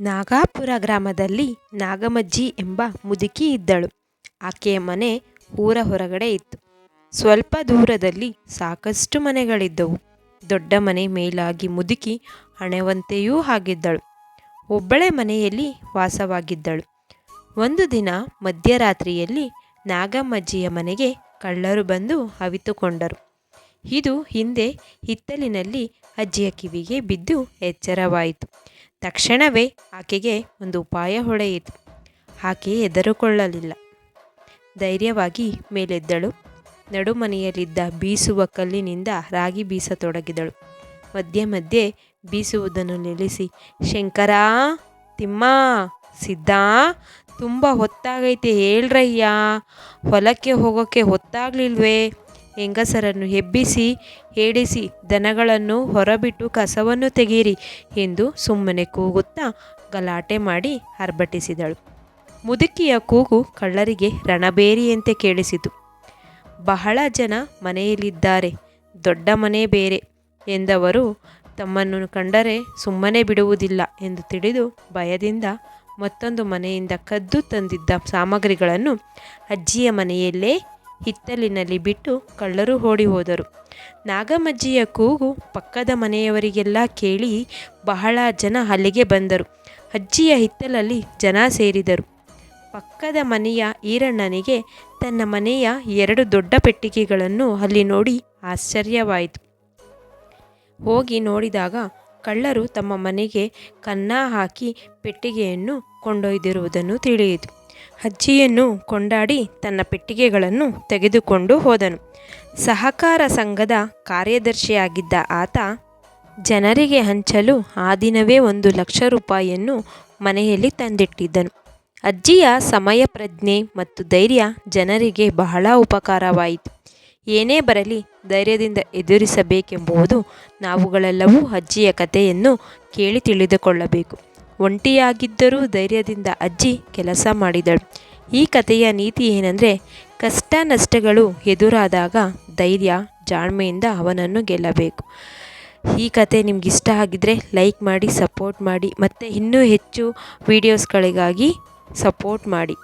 ನಾಗಾಪುರ ಗ್ರಾಮದಲ್ಲಿ ನಾಗಮಜ್ಜಿ ಎಂಬ ಮುದುಕಿ ಇದ್ದಳು. ಆಕೆಯ ಮನೆ ಊರ ಹೊರಗಡೆ ಇತ್ತು. ಸ್ವಲ್ಪ ದೂರದಲ್ಲಿ ಸಾಕಷ್ಟು ಮನೆಗಳಿದ್ದವು. ದೊಡ್ಡ ಮನೆ ಮೇಲಾಗಿ ಮುದುಕಿ ಹಣೆವಂತೆಯೂ ಆಗಿದ್ದಳು. ಒಬ್ಬಳೆ ಮನೆಯಲ್ಲಿ ವಾಸವಾಗಿದ್ದಳು. ಒಂದು ದಿನ ಮಧ್ಯರಾತ್ರಿಯಲ್ಲಿ ನಾಗಮ್ಮಜ್ಜಿಯ ಮನೆಗೆ ಕಳ್ಳರು ಬಂದು ಅವಿತುಕೊಂಡರು. ಇದು ಹಿಂದೆ ಹಿತ್ತಲಿನಲ್ಲಿ ಅಜ್ಜಿಯ ಕಿವಿಗೆ ಬಿದ್ದು ಎಚ್ಚರವಾಯಿತು. ತಕ್ಷಣವೇ ಆಕೆಗೆ ಒಂದು ಉಪಾಯ ಹೊಳೆಯಿತು. ಆಕೆ ಹೆದರುಕೊಳ್ಳಲಿಲ್ಲ. ಧೈರ್ಯವಾಗಿ ಮೇಲೆದ್ದಳು. ನಡುಮನೆಯಲ್ಲಿದ್ದ ಬೀಸುವ ಕಲ್ಲಿನಿಂದ ರಾಗಿ ಬೀಸತೊಡಗಿದಳು. ಮಧ್ಯೆ ಮಧ್ಯೆ ಬೀಸುವುದನ್ನು ನಿಲ್ಲಿಸಿ, ಶಂಕರ, ತಿಮ್ಮ, ಸಿದ್ಧ, ತುಂಬ ಹೊತ್ತಾಗೈತೆ, ಹೇಳ್ರಯ್ಯ? ಹೊಲಕ್ಕೆ ಹೋಗೋಕ್ಕೆ ಹೊತ್ತಾಗ್ಲಿಲ್ವೇ? ಹೆಂಗಸರನ್ನು ಎಬ್ಬಿಸಿ ಏಡಿಸಿ ದನಗಳನ್ನು ಹೊರಬಿಟ್ಟು ಕಸವನ್ನು ತೆಗೆಯಿರಿ ಎಂದು ಸುಮ್ಮನೆ ಕೂಗುತ್ತಾ ಗಲಾಟೆ ಮಾಡಿ ಹರ್ಭಟಿಸಿದಳು ಮುದುಕಿಯ ಕೂಗು ಕಳ್ಳರಿಗೆ ರಣಬೇರಿಯಂತೆ ಕೇಳಿಸಿತು. ಬಹಳ ಜನ ಮನೆಯಲ್ಲಿದ್ದಾರೆ, ದೊಡ್ಡ ಮನೆ ಬೇರೆ ಎಂದವರು ತಮ್ಮನ್ನು ಕಂಡರೆ ಸುಮ್ಮನೆ ಬಿಡುವುದಿಲ್ಲ ಎಂದು ತಿಳಿದು ಭಯದಿಂದ ಮತ್ತೊಂದು ಮನೆಯಿಂದ ಕದ್ದು ತಂದಿದ್ದ ಸಾಮಗ್ರಿಗಳನ್ನು ಅಜ್ಜಿಯ ಮನೆಯಲ್ಲೇ ಹಿತ್ತಲಿನಲ್ಲಿ ಬಿಟ್ಟು ಕಳ್ಳರು ಓಡಿ ಹೋದರು ನಾಗಮಜ್ಜಿಯ ಕೂಗು ಪಕ್ಕದ ಮನೆಯವರಿಗೆಲ್ಲ ಕೇಳಿ ಬಹಳ ಜನ ಅಲ್ಲಿಗೆ ಬಂದರು. ಅಜ್ಜಿಯ ಹಿತ್ತಲಲ್ಲಿ ಜನ ಸೇರಿದರು. ಪಕ್ಕದ ಮನೆಯ ಈರಣ್ಣನಿಗೆ ತನ್ನ ಮನೆಯ ಎರಡು ದೊಡ್ಡ ಪೆಟ್ಟಿಗೆಗಳನ್ನು ಅಲ್ಲಿ ನೋಡಿ ಆಶ್ಚರ್ಯವಾಯಿತು. ಹೋಗಿ ನೋಡಿದಾಗ ಕಳ್ಳರು ತಮ್ಮ ಮನೆಗೆ ಕನ್ನ ಹಾಕಿ ಪೆಟ್ಟಿಗೆಯನ್ನು ಕೊಂಡೊಯ್ದಿರುವುದನ್ನು ತಿಳಿಯಿತು. ಅಜ್ಜಿಯನ್ನು ಕೊಂಡಾಡಿ ತನ್ನ ಪೆಟ್ಟಿಗೆಗಳನ್ನು ತೆಗೆದುಕೊಂಡು ಹೋದನು. ಸಹಕಾರ ಸಂಘದ ಕಾರ್ಯದರ್ಶಿಯಾಗಿದ್ದ ಆತ, ಜನರಿಗೆ ಹಂಚಲು ಆ ದಿನವೇ ಒಂದು ಲಕ್ಷ ರೂಪಾಯಿಯನ್ನು ಮನೆಯಲ್ಲಿ ತಂದಿಟ್ಟಿದ್ದನು. ಅಜ್ಜಿಯ ಸಮಯ, ಪ್ರಜ್ಞೆ ಮತ್ತು ಧೈರ್ಯ ಜನರಿಗೆ ಬಹಳ ಉಪಕಾರವಾಯಿತು. ಏನೇ ಬರಲಿ ಧೈರ್ಯದಿಂದ ಎದುರಿಸಬೇಕೆಂಬುವುದು ನಾವುಗಳೆಲ್ಲವೂ ಅಜ್ಜಿಯ ಕಥೆಯನ್ನು ಕೇಳಿ ತಿಳಿದುಕೊಳ್ಳಬೇಕು. ಒಂಟಿಯಾಗಿದ್ದರೂ ಧೈರ್ಯದಿಂದ ಅಜ್ಜಿ ಕೆಲಸ ಮಾಡಿದಳು. ಈ ಕಥೆಯ ನೀತಿ ಏನಂದರೆ ಕಷ್ಟ ನಷ್ಟಗಳು ಎದುರಾದಾಗ ಧೈರ್ಯ, ಜಾಣ್ಮೆಯಿಂದ ಅವನನ್ನು ಗೆಲ್ಲಬೇಕು. ಈ ಕತೆ ನಿಮ್ಗೆ ಇಷ್ಟ ಆಗಿದ್ದರೆ ಲೈಕ್ ಮಾಡಿ, ಸಪೋರ್ಟ್ ಮಾಡಿ, ಮತ್ತು ಇನ್ನೂ ಹೆಚ್ಚು ವೀಡಿಯೋಸ್ಗಳಿಗಾಗಿ ಸಪೋರ್ಟ್ ಮಾಡಿ.